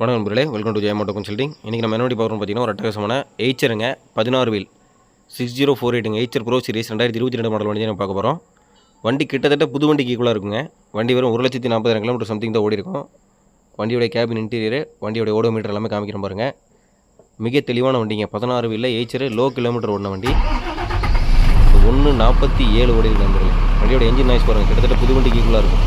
வணக்கம் நண்பர்களே welcome to ஜெயமோட்டோ consulting இன்றைக்கி நம்ம என்னோட வண்டி பார்த்தீங்கன்னா ஒரு அட்டகாசமான எய்ச்சருங்க பதினாறு வீல் சிக்ஸ் ஜீரோ ஃபோர் எயிட்டுங்க எய்ச்சர் ப்ரோ சீரிஸ் ரெண்டாயிரத்தி இருபத்தி ரெண்டு மாடல் வண்டி நம்ம பார்க்க போகிறோம் வண்டி கிட்டத்தட்ட புது வண்டிக்கு ஈக்குவலாக இருக்குங்க. வண்டி வெறும் ஒரு லட்சத்தி நாற்பதாயிரம் கிலோமீட்டர் சம்திங் தான் ஓடி இருக்கும் வண்டியோட கேபின் இன்டீரியர் வண்டியோட ஓடோமீட்டர் எல்லாமே காமிக்கிற பாருங்கள் மிக தெளிவான வண்டிங்க. பதினாறு வீலில் எய்ச்சர் லோ கிலோமீட்டர் ஓடின வண்டி. ஒன்று நாற்பத்தி ஏழு ஓடி நண்பர்கள். வண்டியோட என்ஜின் நாய்ஸ் பாருங்கள் கிட்டத்தட்ட புது வண்டிக்கு ஈக்குவலாக இருக்கும்.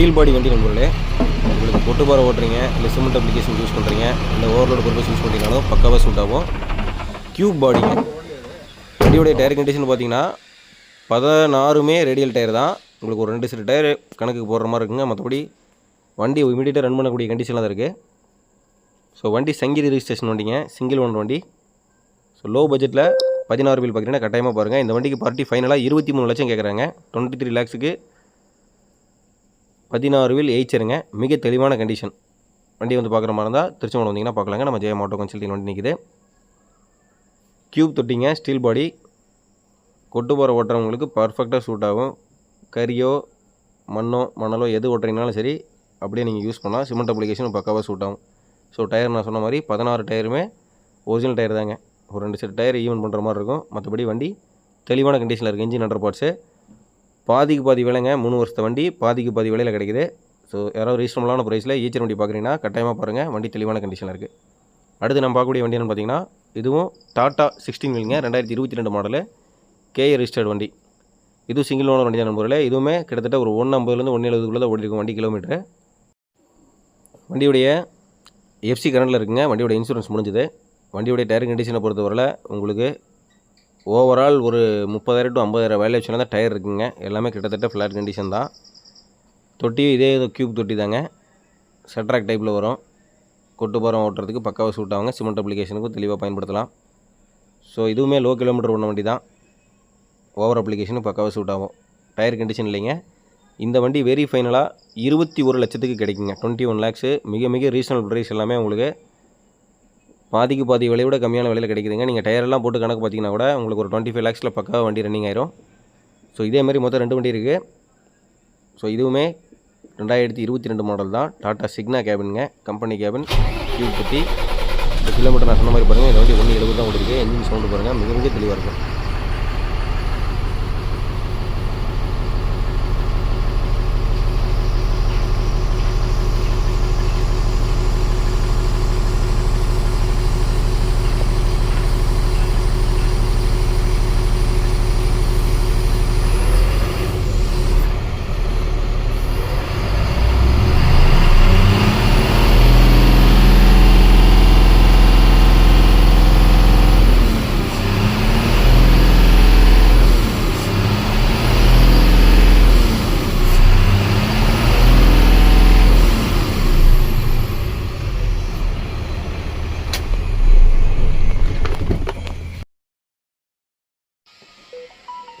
ஸ்டீல் பாடி வண்டி நண்பர்களே உங்களுக்கு பொட்டு பாறை ஓட்டுறீங்க இல்லை சிமெண்ட் அப்ளிகேஷன் யூஸ் பண்ணுறீங்க இல்லை ஓவர்லோடு பர்பஸ் யூஸ் பண்ணுறீங்கனாலும் பக்காவாக சூட் ஆகும். க்யூப் பாடிங்க வண்டியோடைய டயர் கண்டிஷன் பார்த்தீங்கன்னா பதினாறுமே ரேடியல் டயர் தான். உங்களுக்கு ஒரு ரெண்டு செட் டயர் கணக்குக்கு போடுற மாதிரி இருக்குங்க. மற்றபடி வண்டி இமீடியட்டாக ரன் பண்ணக்கூடிய கண்டிஷனில் தான் இருக்குது ஸோ வண்டி சங்கிரி ரிஜிஸ்ட்ரேஷன் வண்டிங்க. சிங்கிள் ஒன் வண்டி. ஸோ லோ பட்ஜெட்டில் பதினாறு பில் பார்த்தீங்கன்னா கட்டாயமாக பாருங்கள் இந்த வண்டிக்கு பார்ட்டி ஃபைனலாக இருபத்தி மூணு லட்சம் கேட்குறாங்க டுவெண்ட்டி த்ரீ லேக்ஸுக்கு பதினாறு வீல் எயிச்சிருங்க மிக தெளிவான கண்டிஷன் வண்டி வந்து பார்க்குற மாதிரி இருந்தால் திருச்செங்கோடு வந்தீங்கன்னா பார்க்கலாங்க. நம்ம ஜெயம் ஆட்டோ கன்சல்டிங் வண்டி நிற்கிது க்யூப் தொட்டிங்க ஸ்டீல் பாடி கொட்டு போகிற ஓட்டுறவங்களுக்கு பர்ஃபெக்டாக சூட் ஆகும். கரியோ மண்ணோ மணலோ எது ஓட்டுறீங்கனாலும் சரி அப்படியே நீங்கள் யூஸ் பண்ணலாம். சிமெண்ட் அப்ளிகேஷன் பக்காவாக சூட் ஆகும். ஸோ டயர் நான் சொன்ன மாதிரி பதினாறு டயருமே ஒரிஜினல் டயர் தாங்க. ஒரு ரெண்டு செட் டயர் ஈவன் பண்ணுற மாதிரி இருக்கும். மற்றபடி வண்டி தெளிவான கண்டிஷனில் இருக்குது இன்ஜின் அண்டர் பார்ட்ஸு பாதிக்கு பாதி விலைங்க மூணு வருஷத்து வண்டி பாதிக்கு பாதி விலையில் கிடைக்குது. ஸோ யாராவது ரீசனபுளான ப்ரைஸில் ஈச்சர் வண்டி பார்க்குறீங்கன்னா கட்டாயமாக பாருங்கள் வண்டி தெளிவான கண்டிஷனில் இருக்குது அடுத்து நம்ம பார்க்கக்கூடிய வண்டி என்னென்னு பார்த்தீங்கன்னா இதுவும் டாட்டா சிக்ஸ்டீன் வீலுங்க ரெண்டாயிரத்தி இருபத்தி ரெண்டு மாடலு கேஏ ரிஜிஸ்டர்ட் வண்டி. இதுவும் சிங்கிள் ஓனர் வண்டி தான் நம்பரில் இதுவுமே கிட்டத்தட்ட ஒரு ஒன்று ஐம்பதுலேருந்து ஒன்று எழுபதுக்குள்ளே ஓடி இருக்கும் வண்டி கிலோமீட்டர் வண்டியுடைய எஃப்சி கரண்டில் இருக்குங்க. வண்டியோட இன்சூரன்ஸ் முடிஞ்சுது. வண்டியுடைய டயர் கண்டிஷனை பொறுத்தவரையில் உங்களுக்கு ஓவரால் ஒரு முப்பதாயிரம் டு ஐம்பதாயிரம் வேல்யூஷனில் தான் டயர் இருக்குங்க. எல்லாமே கிட்டத்தட்ட ஃப்ளாட் கண்டிஷன் தான். தொட்டி இதே க்யூப் தொட்டி தாங்க. செட்ராக் டைப்பில் வரும். கொட்டு பாரம் ஓட்டுறதுக்கு பக்காவாக சூட் ஆகுங்க சிமெண்ட் அப்ளிகேஷனுக்கும் தெளிவாக பயன்படுத்தலாம். ஸோ இதுவுமே லோ கிலோமீட்டர் ஒன்று வண்டி தான். ஓவர் அப்ளிகேஷனும் பக்காவாக சூட் ஆகும் டயர் கண்டிஷன் இல்லைங்க. இந்த வண்டி வெரி ஃபைனலாக இருபத்தி ஒரு லட்சத்துக்கு கிடைக்குங்க. டுவெண்ட்டி ஒன் லேக்ஸு மிக மிக ரீசனபிள் ப்ரைஸ் எல்லாமே உங்களுக்கு பாதிக்கு பாதி விலை விட கம்மியான விலையில் கிடைக்குதுங்க. நீங்கள் டயரெல்லாம் போட்டு கணக்கு பார்த்தீங்கன்னா கூட உங்களுக்கு ஒரு டுவெண்ட்டி ஃபைவ் லேக்ஸில் பக்காவாக வண்டி ரன்னிங் ஆயிரும். ஸோ இதே மாதிரி மொத்தம் ரெண்டு வண்டி இருக்குது ஸோ இதுவுமே ரெண்டாயிரத்தி இருபத்தி ரெண்டு மாடல் தான். டாட்டா சிக்னா கேபினுங்க கம்பெனி கேபின் டியூப் பற்றி கிலோமீட்டர் நான் சொன்ன மாதிரி பாருங்கள் இந்த வண்டி ஒன்று எழுபது தான் கொடுக்குது என்ஜின் சவுண்டு பாருங்கள் மிக மிக தெளிவாக இருக்கும்.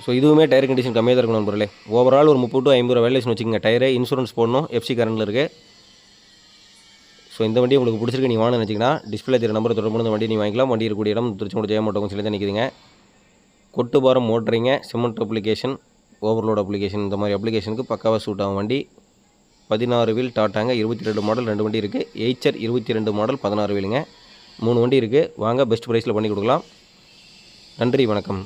ஸோ இதுவுமே டயர் கண்டிஷன் கம்மியாக தான் இருக்கணும் நண்பர்களே. ஓவரால் ஒரு முப்பது டு ஐம்பது ரூபா வேலேஷன் வச்சுக்கோங்க. டயரு இன்சூரன்ஸ் போடணும் எஃப்சி கரண்டில் இருக்குது ஸோ இந்த வண்டி உங்களுக்கு பிடிச்சிருக்கு நீங்கள் வாங்கணும்னு நினச்சிங்கன்னா டிஸ்பிளே தெரிய நம்பர் தொடர்பு இந்த வண்டி நீங்கள் வாங்கிக்கலாம். வண்டி இருக்கக்கூடிய இடம் திருச்செங்கோடு ஜெயமோட்டோம் சொல்லி தான் நிற்குதுங்க கொட்டு பாரம் மோட்டரிங்க சிமெண்ட் அப்ளிகேஷன் ஓவர்லோட் அப்ளிகேஷன் இந்த மாதிரி அப்ளிகேஷனுக்கு பக்காவாக சூட் ஆகும் வண்டி. பதினாறு வீல் டாட்டாங்க இருபத்தி ரெண்டு மாடல் ரெண்டு வண்டி இருக்குது எய்ச்சர் இருபத்தி ரெண்டு மாடல் பதினாறு வீலுங்க மூணு வண்டி இருக்குது வாங்க பெஸ்ட் ப்ரைஸில் பண்ணி கொடுக்கலாம். நன்றி வணக்கம்.